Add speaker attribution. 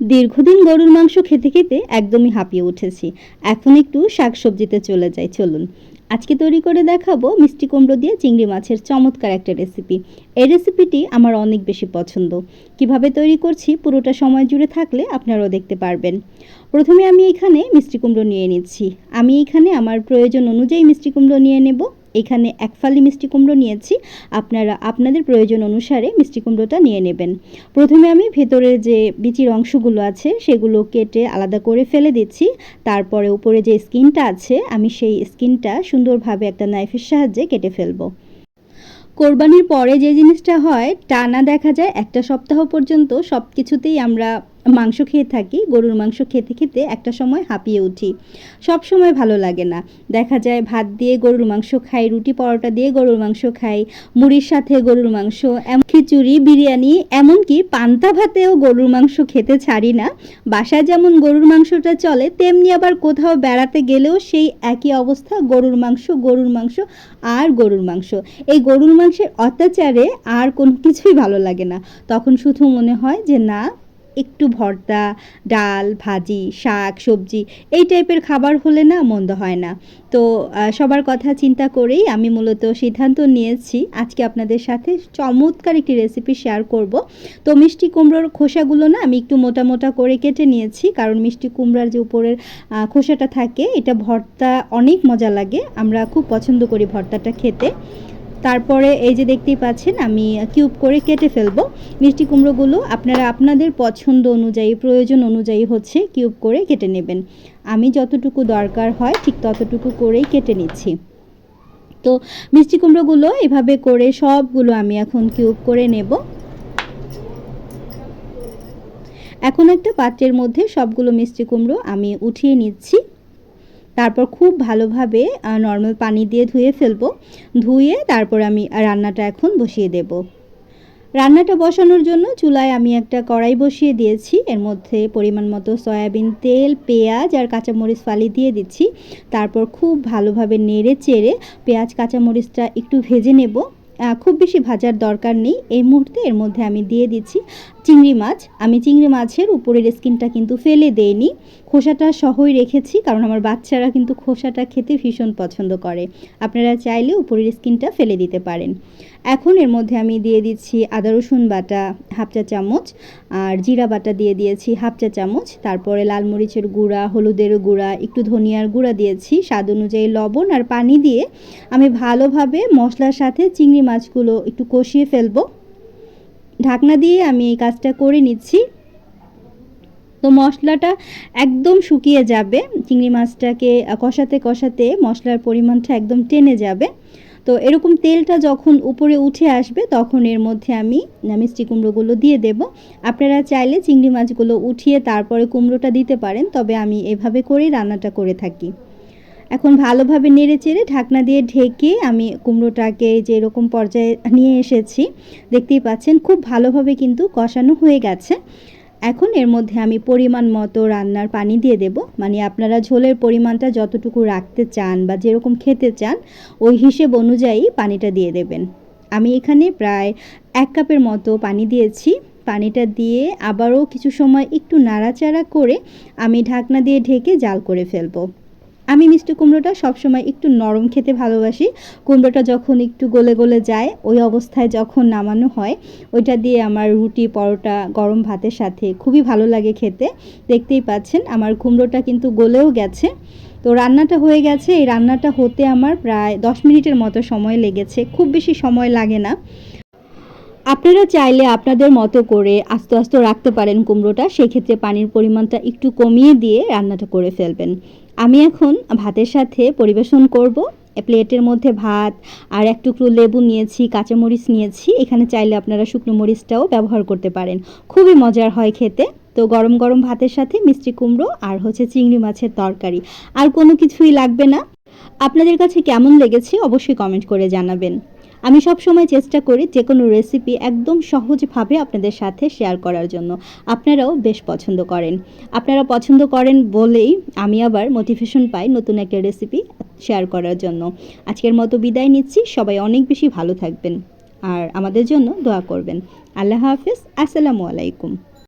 Speaker 1: দীর্ঘদিন গরুর মাংস খেতে খেতে একদমই হাঁপিয়ে উঠেছি। এখন একটু শাকসবজিতে চলে যাই, চলুন। আজকে তৈরি করে দেখাবো মিষ্টি কুমড়ো দিয়ে চিংড়ি মাছের চমৎকার একটা রেসিপি এই রেসিপিটি আমার অনেক বেশি পছন্দ। কীভাবে তৈরি করছি পুরোটা সময় জুড়ে থাকলে আপনারাও দেখতে পারবেন। প্রথমে আমি এখানে মিষ্টি কুমড়ো নিয়ে নিচ্ছি। আমি এখানে আমার প্রয়োজন অনুযায়ী মিষ্টি কুমড়ো নিয়ে নেব। এখানে এক ফালি মিষ্টি কুমড়ো নিয়েছি। আপনারা আপনাদের প্রয়োজন অনুসারে মিষ্টি কুমড়োটা নিয়ে নেবেন। প্রথমে আমি ভেতরে যে বিচির অংশগুলো আছে, সেগুলো কেটে আলাদা করে ফেলে দিচ্ছি। তারপরে উপরে যে স্কিনটা আছে, আমি সেই স্কিনটা সুন্দরভাবে একটা নাইফের সাহায্যে কেটে ফেলব। কোরবানির পরে যে জিনিসটা হয়, টানা দেখা যায় একটা সপ্তাহ পর্যন্ত সব কিছুতেই আমরা মাংস খেয়ে থাকি, গরুর মাংস খেতে খেতে একটা সময় হাঁপিয়ে উঠি। সব সময় ভালো লাগে না। দেখা যায় ভাত দিয়ে গরুর মাংস খাই, রুটি পরোটা দিয়ে গরুর মাংস খাই, মুড়ির সাথে গরুর মাংস খিচুড়ি, বিরিয়ানি, এমনকি পান্তা ভাতেও গরুর মাংস খেতে ছাড়ি না। বাসায় যেমন গরুর মাংসটা চলে, তেমনি আবার কোথাও বেড়াতে গেলেও সেই একই অবস্থা, গরুর মাংস গরুর মাংস আর গরুর মাংস। এই গরুর মাংসের অত্যাচারে আর কোনো কিছুই ভালো লাগে না। তখন শুধু মনে হয় যে, না একটু ভর্তা, ডাল, ভাজি, শাক, সবজি, এই টাইপের খাবার হলে না মন্দ হয় না। তো সবার কথা চিন্তা করেই আমি মূলত সিদ্ধান্ত নিয়েছি আজকে আপনাদের সাথে চমৎকার একটি রেসিপি শেয়ার করব। তো, মিষ্টি কুমড়োর খোসাগুলো না আমি একটু মোটা মোটা করে কেটে নিয়েছি, কারণ মিষ্টি কুমড়ার যে উপরের খোসাটা থাকে, এটা ভর্তা অনেক মজা লাগে, আমরা খুব পছন্দ করি ভর্তাটা খেতে। তারপরে এই যে দেখতেই পাচ্ছেন, আমি কিউব করে কেটে ফেলব। মিষ্টি কুমড়োগুলো আপনারা আপনাদের পছন্দ অনুযায়ী, প্রয়োজন অনুযায়ী হচ্ছে কিউব করে কেটে নেবেন। আমি যতটুকু দরকার হয় ঠিক ততটুকু করেই কেটে নিচ্ছি। তো মিষ্টি কুমড়োগুলো এভাবে করে সবগুলো আমি এখন কিউব করে নেব। এখন একটা পাত্রের মধ্যে সবগুলো মিষ্টি কুমড়ো আমি উঠিয়ে নিচ্ছি। তারপর খুব ভালোভাবে নর্মাল পানি দিয়ে ধুয়ে ফেলব। ধুয়ে তারপর আমি রান্নাটা এখন বসিয়ে দেব। রান্নাটা বসানোর জন্য চুলায় আমি একটা কড়াই বসিয়ে দিয়েছি। এর মধ্যে পরিমাণ মতো সয়াবিন তেল, পেঁয়াজ আর কাঁচামরিচ ফালি দিয়ে দিচ্ছি। তারপর খুব ভালোভাবে নেড়ে চেড়ে পেঁয়াজ, কাঁচামরিচটা একটু ভেজে নেব। খুব বেশি ভাজার দরকার নেই। এই মুহূর্তে এর মধ্যে আমি দিয়ে দিচ্ছি চিংড়ি মাছ। আমি চিংড়ি মাছের উপরের স্কিনটা কিন্তু ফেলে দেইনি। খোসাটা সহই রেখেছি, কারণ আমার বাচ্চারা কিন্তু খোসাটা খেতে ভীষণ পছন্দ করে। আপনারা চাইলে উপরের স্কিনটা ফেলে দিতে পারেন। এখন এর মধ্যে আমি দিয়ে দিচ্ছি আদা রসুন বাটা হাফ চা চামচ, আর জিরা বাটা দিয়ে দিয়েছি হাফ চা চামচ। তারপরে লাল মরিচের গুঁড়া, হলুদের গুঁড়া, একটু ধনিয়ার গুঁড়া দিয়েছি। স্বাদ অনুযায়ী লবণ আর পানি দিয়ে আমি ভালোভাবে মশলার সাথে চিংড়ি মাছগুলো একটু কষিয়ে ফেলব। ঢাকনা দিয়ে আমি এই কাজটা করে নিচ্ছি। তো মশলাটা একদম শুকিয়ে যাবে। চিংড়ি মাছটাকে কষাতে কষাতে মশলার পরিমাণটা একদম টেনে যাবে। তো এরকম তেলটা যখন উপরে উঠে আসবে, তখন এর মধ্যে আমি মিষ্টি কুমড়োগুলো দিয়ে দেব। আপনারা চাইলে চিংড়ি মাছগুলো উঠিয়ে তারপরে কুমড়োটা দিতে পারেন, তবে আমি এভাবে করেই রান্নাটা করে থাকি। এখন ভালোভাবে নেড়ে চেড়ে ঢাকনা দিয়ে ঢেকে আমি কুমড়োটাকে যে এরকম পর্যায়ে নিয়ে এসেছি, দেখতেই পাচ্ছেন খুব ভালোভাবে কিন্তু কষানো হয়ে গেছে। এখন এর মধ্যে আমি পরিমাণ মতো রান্নার পানি দিয়ে দেব। মানে আপনারা ঝোলের পরিমাণটা যতটুকু রাখতে চান বা যেরকম খেতে চান, ওই হিসেব অনুযায়ী পানিটা দিয়ে দেবেন। আমি এখানে প্রায় এক কাপের মতো পানি দিয়েছি। পানিটা দিয়ে আবারও কিছু সময় একটু নাড়াচাড়া করে আমি ঢাকনা দিয়ে ঢেকে জাল করে ফেলব। আমি মিষ্টি কুমড়োটা সবসময় একটু নরম খেতে ভালোবাসি। কুমড়োটা যখন একটু গলে গলে যায়, ওই অবস্থায় যখন নামানো হয়, ওইটা দিয়ে আমার রুটি, পরোটা, গরম ভাতের সাথে খুবই ভালো লাগে খেতে। দেখতেই পাচ্ছেন, আমার কুমড়োটা কিন্তু গলেও গেছে। তো রান্নাটা হয়ে গেছে। এই রান্নাটা হতে আমার প্রায় দশ মিনিটের মতো সময় লেগেছে। খুব বেশি সময় লাগে না। আপনারা চাইলে আপনাদের মতো করে আস্তে আস্তে রাখতে পারেন কুমড়োটা। সেক্ষেত্রে পানির পরিমাণটা একটু কমিয়ে দিয়ে রান্নাটা করে ফেলবেন। আমি এখন ভাতের সাথে পরিবেশন করব। প্লেটের মধ্যে ভাত আর এক টুকরো লেবু নিয়েছি, কাঁচামরিচ নিয়েছি। এখানে চাইলে আপনারা শুকনো মরিচটাও ব্যবহার করতে পারেন। খুবই মজার হয় খেতে। তো গরম গরম ভাতের সাথে মিষ্টি কুমড়ো আর হচ্ছে চিংড়ি মাছের তরকারি। আর কোনো কিছুই লাগবে না। আপনাদের কাছে কেমন লেগেছে অবশ্যই কমেন্ট করে জানাবেন। আমি সব সময় চেষ্টা করি যে কোনো রেসিপি একদম সহজভাবে আপনাদের সাথে শেয়ার করার জন্য। আপনারাও বেশ পছন্দ করেন। আপনারা পছন্দ করেন বলেই আমি আবার মোটিভেশন পাই নতুন একটা রেসিপি শেয়ার করার জন্য। আজকের মতো বিদায় নিচ্ছি। সবাই অনেক বেশি ভালো থাকবেন। আর আমাদের জন্য দোয়া করবেন। আল্লাহ হাফিজ। আসসালামু আলাইকুম।